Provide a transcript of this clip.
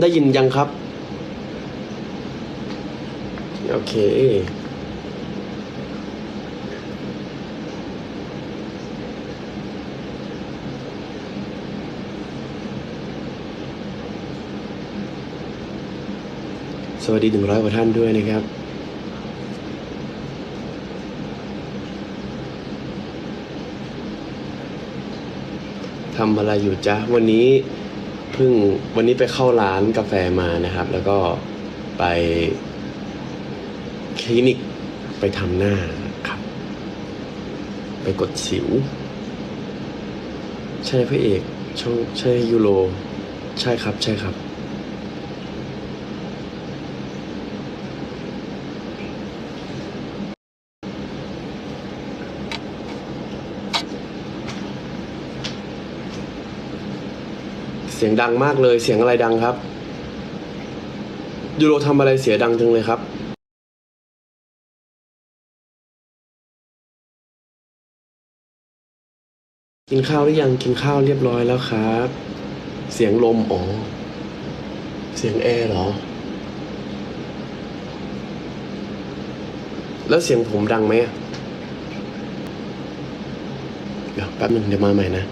ได้ยินยังครับ โอเค สวัสดีหนึ่งร้อยกว่าท่านด้วยนะครับทำอะไรอยู่จ๊ะ วันนี้ เพิ่งวันนี้ไปเข้าร้านกาแฟมานะครับ แล้วก็ไปคลินิกไปทำหน้าครับ ไปกดสิว ใช่พระเอกช่องใช่ยูโร ใช่ครับ ใช่ครับ เสียงดังมากเลย เสียงอะไรดังครับ ยูโรทำอะไรเสียดังจังเลยครับ กินข้าวหรือยัง กินข้าวเรียบร้อยแล้วครับ เสียงลมอ๋อ เสียงแอร์เหรอ แล้วเสียงผมดังไหมอะเดี๋ยวแป๊บหนึ่งเดี๋ยวมาใหม่นะ